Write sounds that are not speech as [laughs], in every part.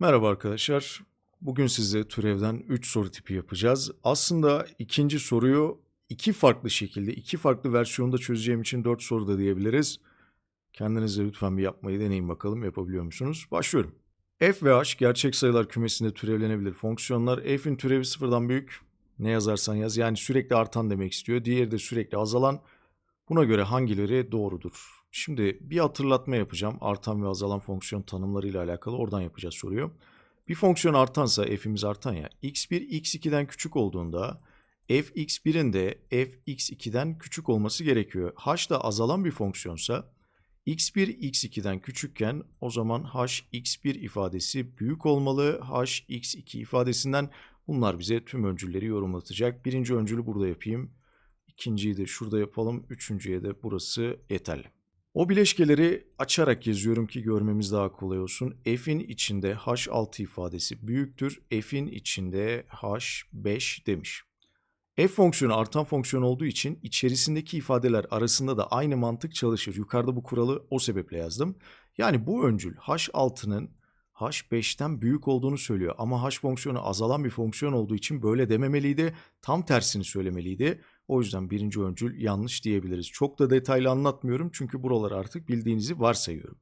Merhaba arkadaşlar. Bugün size türevden 3 soru tipi yapacağız. Aslında ikinci soruyu iki farklı şekilde, iki farklı versiyonda çözeceğim için 4 soru da diyebiliriz. Kendinize lütfen bir yapmayı deneyin bakalım yapabiliyor musunuz? Başlıyorum. f ve h gerçek sayılar kümesinde türevlenebilir fonksiyonlar. f'in türevi sıfırdan büyük. Ne yazarsan yaz. Yani sürekli artan demek istiyor. Diğeri de sürekli azalan. Buna göre hangileri doğrudur? Şimdi bir hatırlatma yapacağım. Artan ve azalan fonksiyon tanımlarıyla alakalı. Oradan yapacağız soruyu. Bir fonksiyon artansa f'imiz artan ya. x1 x2'den küçük olduğunda fx1'in de fx2'den küçük olması gerekiyor. h da azalan bir fonksiyonsa x1 x2'den küçükken o zaman h x1 ifadesi büyük olmalı. h x2 ifadesinden bunlar bize tüm öncülleri yorumlatacak. Birinci öncülü burada yapayım. İkinciyi de şurada yapalım. Üçüncüye de burası yeterli. O bileşkeleri açarak yazıyorum ki görmemiz daha kolay olsun. F'in içinde H6 ifadesi büyüktür. F'in içinde H5 demiş. F fonksiyonu artan fonksiyon olduğu için içerisindeki ifadeler arasında da aynı mantık çalışır. Yukarıda bu kuralı o sebeple yazdım. Yani bu öncül H6'nın H5'ten büyük olduğunu söylüyor. Ama H fonksiyonu azalan bir fonksiyon olduğu için böyle dememeliydi. Tam tersini söylemeliydi. O yüzden birinci öncül yanlış diyebiliriz. Çok da detaylı anlatmıyorum çünkü buraları artık bildiğinizi varsayıyorum.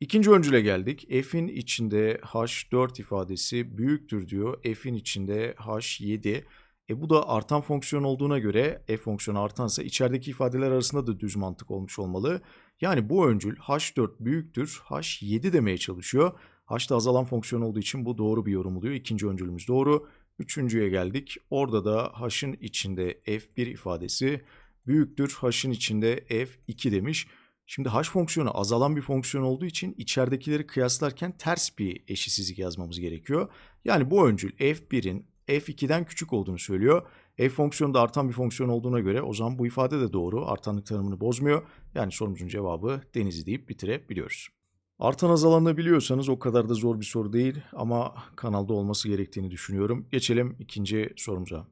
İkinci öncüle geldik. F'in içinde H4 ifadesi büyüktür diyor. F'in içinde H7. E bu da artan fonksiyon olduğuna göre f fonksiyonu artansa içerideki ifadeler arasında da düz mantık olmuş olmalı. Yani bu öncül H4 büyüktür H7 demeye çalışıyor. H'da azalan fonksiyon olduğu için bu doğru bir yorum oluyor. İkinci öncülümüz doğru. Üçüncüye geldik. Orada da h'ın içinde f1 ifadesi büyüktür. h'ın içinde f2 demiş. Şimdi h fonksiyonu azalan bir fonksiyon olduğu için içeridekileri kıyaslarken ters bir eşitsizlik yazmamız gerekiyor. Yani bu öncül f1'in f2'den küçük olduğunu söylüyor. f fonksiyonu da artan bir fonksiyon olduğuna göre o zaman bu ifade de doğru. Artanlık tanımını bozmuyor. Yani sorumuzun cevabı denizi deyip bitirebiliyoruz. Artan azalanı biliyorsanız o kadar da zor bir soru değil ama kanalda olması gerektiğini düşünüyorum. Geçelim ikinci sorumuza.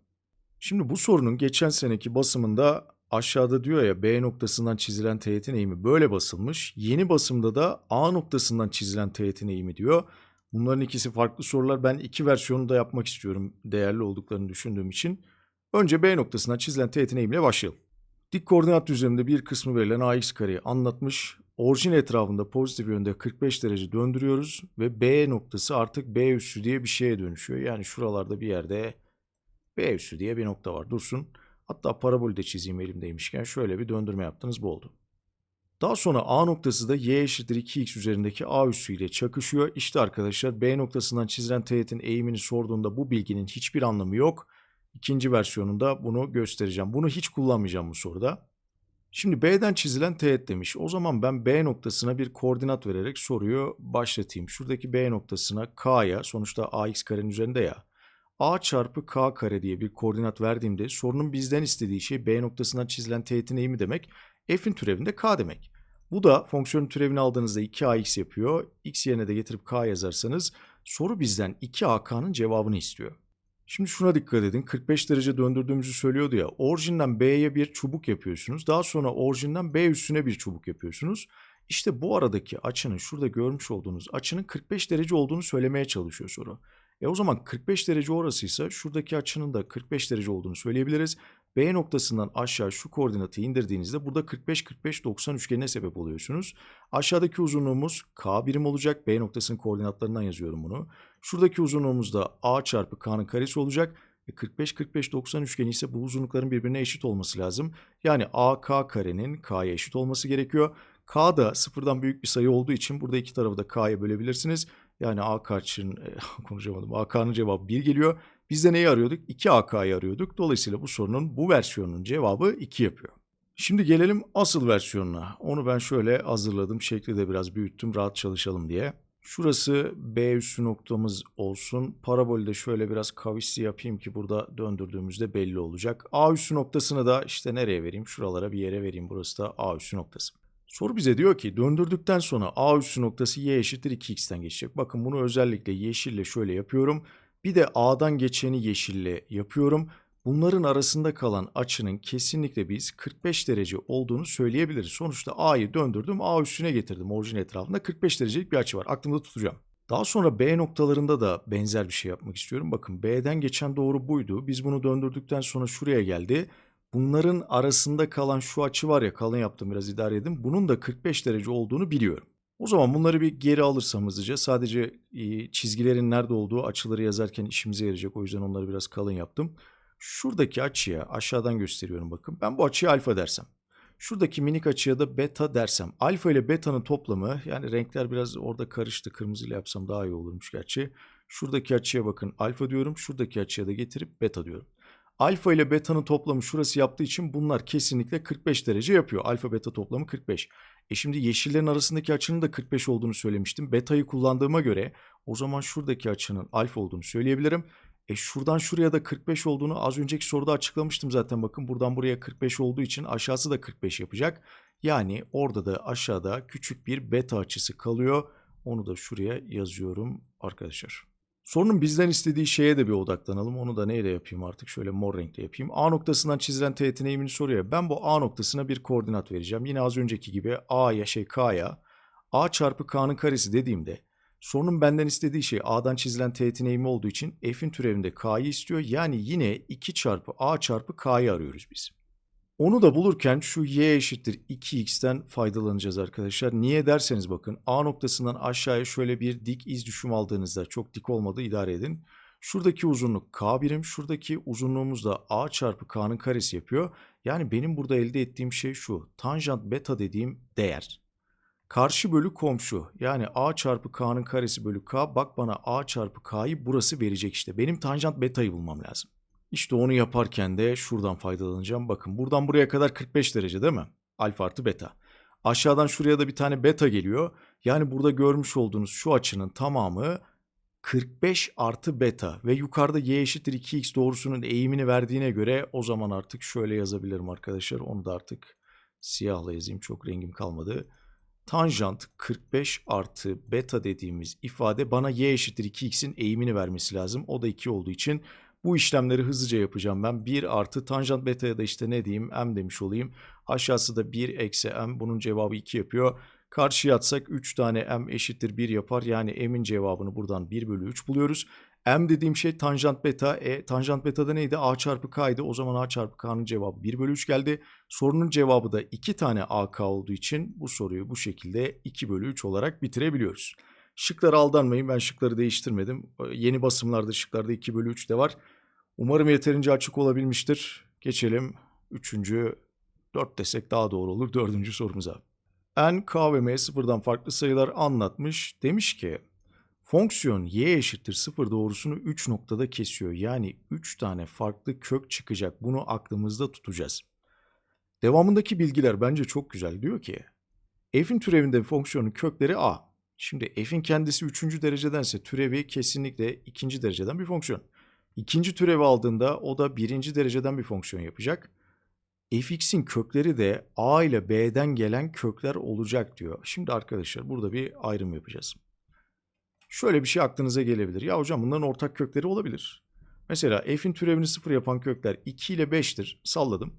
Şimdi bu sorunun geçen seneki basımında aşağıda diyor ya B noktasından çizilen teğetin eğimi böyle basılmış. Yeni basımda da A noktasından çizilen teğetin eğimi diyor. Bunların ikisi farklı sorular. Ben iki versiyonu da yapmak istiyorum değerli olduklarını düşündüğüm için. Önce B noktasından çizilen teğetin eğimiyle başlayalım. Dik koordinat düzleminde bir kısmı verilen ax kareyi anlatmış. Orijin etrafında pozitif yönde 45 derece döndürüyoruz ve B noktası artık B üssü diye bir şeye dönüşüyor. Yani şuralarda bir yerde B üssü diye bir nokta var. Dursun. Hatta parabolü de çizeyim elimdeymişken şöyle bir döndürme yaptınız bu oldu. Daha sonra A noktası da y eşittir 2x üzerindeki A üssü ile çakışıyor. İşte arkadaşlar B noktasından çizilen teğetin eğimini sorduğunda bu bilginin hiçbir anlamı yok. İkinci versiyonunda bunu göstereceğim. Bunu hiç kullanmayacağım bu soruda. Şimdi B'den çizilen teğet demiş. O zaman ben B noktasına bir koordinat vererek soruyu başlatayım. Şuradaki B noktasına K'ya sonuçta AX karenin üzerinde ya. A çarpı K kare diye bir koordinat verdiğimde sorunun bizden istediği şey B noktasından çizilen teğetin eğimi demek. F'in türevinde K demek. Bu da fonksiyonun türevini aldığınızda 2AX yapıyor. X yerine de getirip K yazarsanız soru bizden 2AK'nın cevabını istiyor. Şimdi şuna dikkat edin. 45 derece döndürdüğümüzü söylüyordu ya. Orijinden B'ye bir çubuk yapıyorsunuz. Daha sonra orijinden B üstüne bir çubuk yapıyorsunuz. İşte bu aradaki açının şurada görmüş olduğunuz açının 45 derece olduğunu söylemeye çalışıyor soru. E o zaman 45 derece orasıysa şuradaki açının da 45 derece olduğunu söyleyebiliriz. B noktasından aşağı şu koordinatı indirdiğinizde burada 45-45-90 üçgenine sebep oluyorsunuz. Aşağıdaki uzunluğumuz K birim olacak. B noktasının koordinatlarından yazıyorum bunu. Şuradaki uzunluğumuz da A çarpı K'nın karesi olacak. 45-45-90 e, üçgeni ise bu uzunlukların birbirine eşit olması lazım. Yani AK karenin K'ya eşit olması gerekiyor. K da sıfırdan büyük bir sayı olduğu için burada iki tarafı da K'ya bölebilirsiniz. Yani AK için [laughs] konuşamadım. AK'nın cevabı 1 geliyor. Biz de neyi arıyorduk? 2AK'yı arıyorduk. Dolayısıyla bu sorunun bu versiyonunun cevabı 2 yapıyor. Şimdi gelelim asıl versiyonuna. Onu ben şöyle hazırladım. Şekli de biraz büyüttüm rahat çalışalım diye. Şurası B üssü noktamız olsun. Parabolü de şöyle biraz kavisli yapayım ki burada döndürdüğümüzde belli olacak. A üssü noktasını da işte nereye vereyim? Şuralara bir yere vereyim. Burası da A üssü noktası. Soru bize diyor ki döndürdükten sonra A üssü noktası y eşittir 2x'ten geçecek. Bakın bunu özellikle yeşille şöyle yapıyorum. Bir de A'dan geçeni yeşille yapıyorum. Bunların arasında kalan açının kesinlikle biz 45 derece olduğunu söyleyebiliriz. Sonuçta A'yı döndürdüm, A üstüne getirdim orijin etrafında 45 derecelik bir açı var. Aklımda tutacağım. Daha sonra B noktalarında da benzer bir şey yapmak istiyorum. Bakın B'den geçen doğru buydu. Biz bunu döndürdükten sonra şuraya geldi. Bunların arasında kalan şu açı var ya kalın yaptım biraz idare edin. Bunun da 45 derece olduğunu biliyorum. O zaman bunları bir geri alırsam hızlıca sadece çizgilerin nerede olduğu açıları yazarken işimize yarayacak. O yüzden onları biraz kalın yaptım. Şuradaki açıya aşağıdan gösteriyorum bakın. Ben bu açıya alfa dersem. Şuradaki minik açıya da beta dersem. Alfa ile beta'nın toplamı yani renkler biraz orada karıştı. Kırmızıyla yapsam daha iyi olurmuş gerçi. Şuradaki açıya bakın alfa diyorum. Şuradaki açıya da getirip beta diyorum. Alfa ile beta'nın toplamı şurası yaptığı için bunlar kesinlikle 45 derece yapıyor. Alfa beta toplamı 45. E şimdi yeşillerin arasındaki açının da 45 olduğunu söylemiştim. Beta'yı kullandığıma göre o zaman şuradaki açının alfa olduğunu söyleyebilirim. E şuradan şuraya da 45 olduğunu az önceki soruda açıklamıştım zaten bakın. Buradan buraya 45 olduğu için aşağısı da 45 yapacak. Yani orada da aşağıda küçük bir beta açısı kalıyor. Onu da şuraya yazıyorum arkadaşlar. Sorunun bizden istediği şeye de bir odaklanalım. Onu da neyle yapayım artık? Şöyle mor renkle yapayım. A noktasından çizilen teğetin eğimini soruyor. Ben bu A noktasına bir koordinat vereceğim. Yine az önceki gibi A'ya şey K'ya A çarpı K'nın karesi dediğimde sorunun benden istediği şey A'dan çizilen teğetin eğimi olduğu için F'in türevinde K'yı istiyor. Yani yine 2 çarpı A çarpı K'yı arıyoruz biz. Onu da bulurken şu y eşittir 2x'ten faydalanacağız arkadaşlar. Niye derseniz bakın A noktasından aşağıya şöyle bir dik iz düşüm aldığınızda çok dik olmadı idare edin. Şuradaki uzunluk k birim, şuradaki uzunluğumuz da a çarpı k'nın karesi yapıyor. Yani benim burada elde ettiğim şey şu. Tanjant beta dediğim değer. Karşı bölü komşu yani a çarpı k'nın karesi bölü k bak bana a çarpı k'yı burası verecek işte. Benim tanjant beta'yı bulmam lazım. İşte onu yaparken de şuradan faydalanacağım. Bakın buradan buraya kadar 45 derece değil mi? Alfa artı beta. Aşağıdan şuraya da bir tane beta geliyor. Yani burada görmüş olduğunuz şu açının tamamı 45 artı beta ve yukarıda y eşittir 2x doğrusunun eğimini verdiğine göre o zaman artık şöyle yazabilirim arkadaşlar. Onu da artık siyahla yazayım çok rengim kalmadı. Tanjant 45 artı beta dediğimiz ifade bana y eşittir 2x'in eğimini vermesi lazım. O da 2 olduğu için bu işlemleri hızlıca yapacağım ben. 1 artı tanjant beta'ya da işte ne diyeyim m demiş olayım. Aşağısı da 1 eksi m bunun cevabı 2 yapıyor. Karşıya atsak 3 tane m eşittir 1 yapar. Yani m'in cevabını buradan 1 bölü 3 buluyoruz. M dediğim şey tanjant beta. E, tanjant beta'da neydi? A çarpı K'ydı. O zaman A çarpı K'nın cevabı 1 bölü 3 geldi. Sorunun cevabı da 2 tane AK olduğu için bu soruyu bu şekilde 2 bölü 3 olarak bitirebiliyoruz. Şıklara aldanmayın. Ben şıkları değiştirmedim. Yeni basımlarda şıklarda 2 bölü 3 de var. Umarım yeterince açık olabilmiştir. Geçelim 3. 4 desek daha doğru olur 4. sorumuza. N, K ve M sıfırdan farklı sayılar anlatmış. Demiş ki fonksiyon y eşittir sıfır doğrusunu 3 noktada kesiyor. Yani 3 tane farklı kök çıkacak. Bunu aklımızda tutacağız. Devamındaki bilgiler bence çok güzel. Diyor ki f'in türevinde fonksiyonun kökleri a. Şimdi f'in kendisi 3. derecedense türevi kesinlikle 2. dereceden bir fonksiyon. İkinci türevi aldığında o da birinci dereceden bir fonksiyon yapacak. fx'in kökleri de a ile b'den gelen kökler olacak diyor. Şimdi arkadaşlar burada bir ayrım yapacağız. Şöyle bir şey aklınıza gelebilir. Ya hocam bunların ortak kökleri olabilir. Mesela f'in türevini sıfır yapan kökler 2 ile 5'tir. Salladım.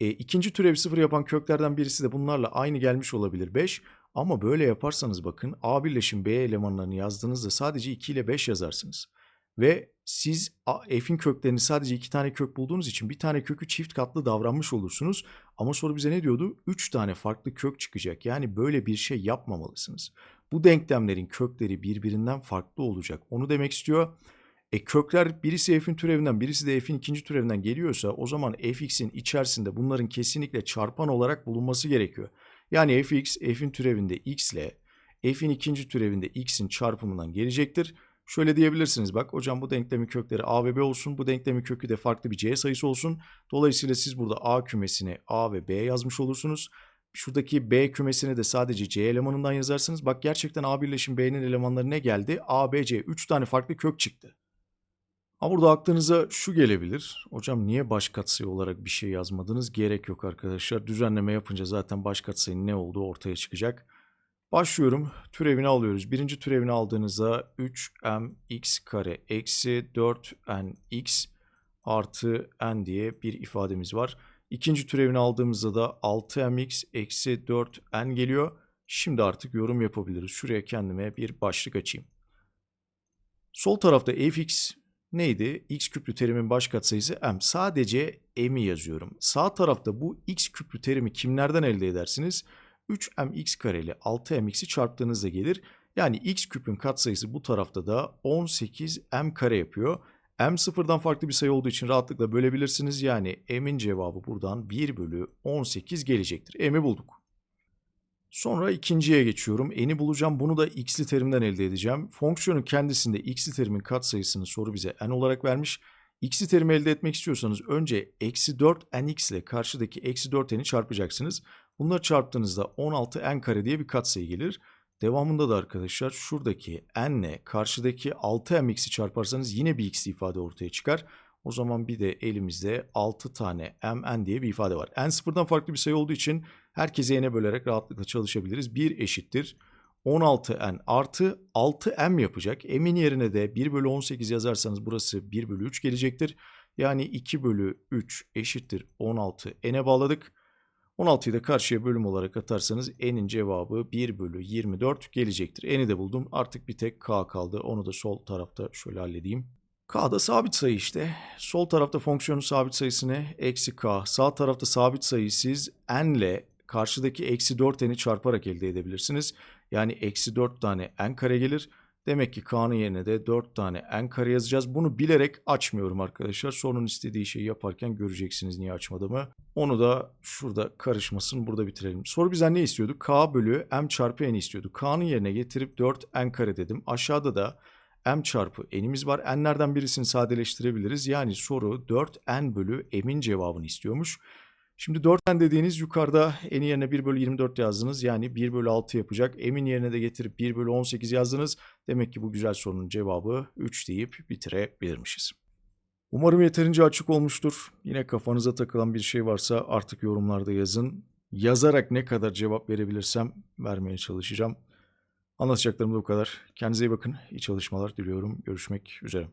E, ikinci türevi sıfır yapan köklerden birisi de bunlarla aynı gelmiş olabilir 5. Ama böyle yaparsanız bakın A birleşim B elemanlarını yazdığınızda sadece 2 ile 5 yazarsınız. Ve siz f'in köklerini sadece iki tane kök bulduğunuz için bir tane kökü çift katlı davranmış olursunuz. Ama soru bize ne diyordu? Üç tane farklı kök çıkacak. Yani böyle bir şey yapmamalısınız. Bu denklemlerin kökleri birbirinden farklı olacak. Onu demek istiyor. E kökler birisi f'in türevinden birisi de f'in ikinci türevinden geliyorsa o zaman fx'in içerisinde bunların kesinlikle çarpan olarak bulunması gerekiyor. Yani fx f'in türevinde x ile f'in ikinci türevinde x'in çarpımından gelecektir. Şöyle diyebilirsiniz bak hocam bu denklemin kökleri a ve b olsun. Bu denklemin kökü de farklı bir c sayısı olsun. Dolayısıyla siz burada a kümesine a ve b yazmış olursunuz. Şuradaki b kümesine de sadece c elemanından yazarsınız. Bak gerçekten a birleşim b'nin elemanları ne geldi? a, b, c 3 tane farklı kök çıktı. Ama burada aklınıza şu gelebilir. Hocam niye baş katsayı olarak bir şey yazmadınız? Gerek yok arkadaşlar. Düzenleme yapınca zaten baş katsayının ne olduğu ortaya çıkacak. Başlıyorum. Türevini alıyoruz. Birinci türevini aldığınızda 3mx kare eksi 4nx artı n diye bir ifademiz var. İkinci türevini aldığımızda da 6mx eksi 4n geliyor. Şimdi artık yorum yapabiliriz. Şuraya kendime bir başlık açayım. Sol tarafta fx neydi? x küplü terimin baş katsayısı m. Sadece m'i yazıyorum. Sağ tarafta bu x küplü terimi kimlerden elde edersiniz? 3mx kareli 6mx'i çarptığınızda gelir. Yani x küpün katsayısı bu tarafta da 18m kare yapıyor. m sıfırdan farklı bir sayı olduğu için rahatlıkla bölebilirsiniz. Yani m'in cevabı buradan 1 bölü 18 gelecektir. m'i bulduk. Sonra ikinciye geçiyorum. N'i bulacağım. Bunu da x'li terimden elde edeceğim. Fonksiyonun kendisinde x'li terimin katsayısını soru bize n olarak vermiş. X'li terimi elde etmek istiyorsanız önce eksi 4 nx ile karşıdaki eksi 4n'i çarpacaksınız. Bunları çarptığınızda 16n kare diye bir katsayı gelir. Devamında da arkadaşlar şuradaki n ile karşıdaki 6mx'i çarparsanız yine bir x ifade ortaya çıkar. O zaman bir de elimizde 6 tane mn diye bir ifade var. n sıfırdan farklı bir sayı olduğu için herkese n'e bölerek rahatlıkla çalışabiliriz. 1 eşittir 16n artı 6m yapacak. M'in yerine de 1 bölü 18 yazarsanız burası 1 bölü 3 gelecektir. Yani 2 bölü 3 eşittir 16 n'e bağladık. 16'yı da karşıya bölüm olarak atarsanız n'in cevabı 1 bölü 24 gelecektir. N'i de buldum. Artık bir tek k kaldı. Onu da sol tarafta şöyle halledeyim. K da sabit sayı işte. Sol tarafta fonksiyonun sabit sayısı ne? Eksi k. Sağ tarafta sabit sayıyı siz n ile karşıdaki eksi 4n'i çarparak elde edebilirsiniz. Yani eksi 4 tane n kare gelir. Demek ki k'nın yerine de 4 tane n kare yazacağız. Bunu bilerek açmıyorum arkadaşlar. Sorunun istediği şeyi yaparken göreceksiniz niye açmadığımı. Onu da şurada karışmasın burada bitirelim. Soru bizden ne istiyordu? k bölü m çarpı n istiyordu. k'nın yerine getirip 4 n kare dedim. Aşağıda da m çarpı n'imiz var. n'lerden birisini sadeleştirebiliriz. Yani soru 4n bölü m'in cevabını istiyormuş. Şimdi 4n dediğiniz yukarıda n'in yerine 1 bölü 24 yazdınız. Yani 1 bölü 6 yapacak. M'in yerine de getirip 1 bölü 18 yazdınız. Demek ki bu güzel sorunun cevabı 3 deyip bitirebilirmişiz. Umarım yeterince açık olmuştur. Yine kafanıza takılan bir şey varsa artık yorumlarda yazın. Yazarak ne kadar cevap verebilirsem vermeye çalışacağım. Anlatacaklarım da bu kadar. Kendinize iyi bakın. İyi çalışmalar diliyorum. Görüşmek üzere.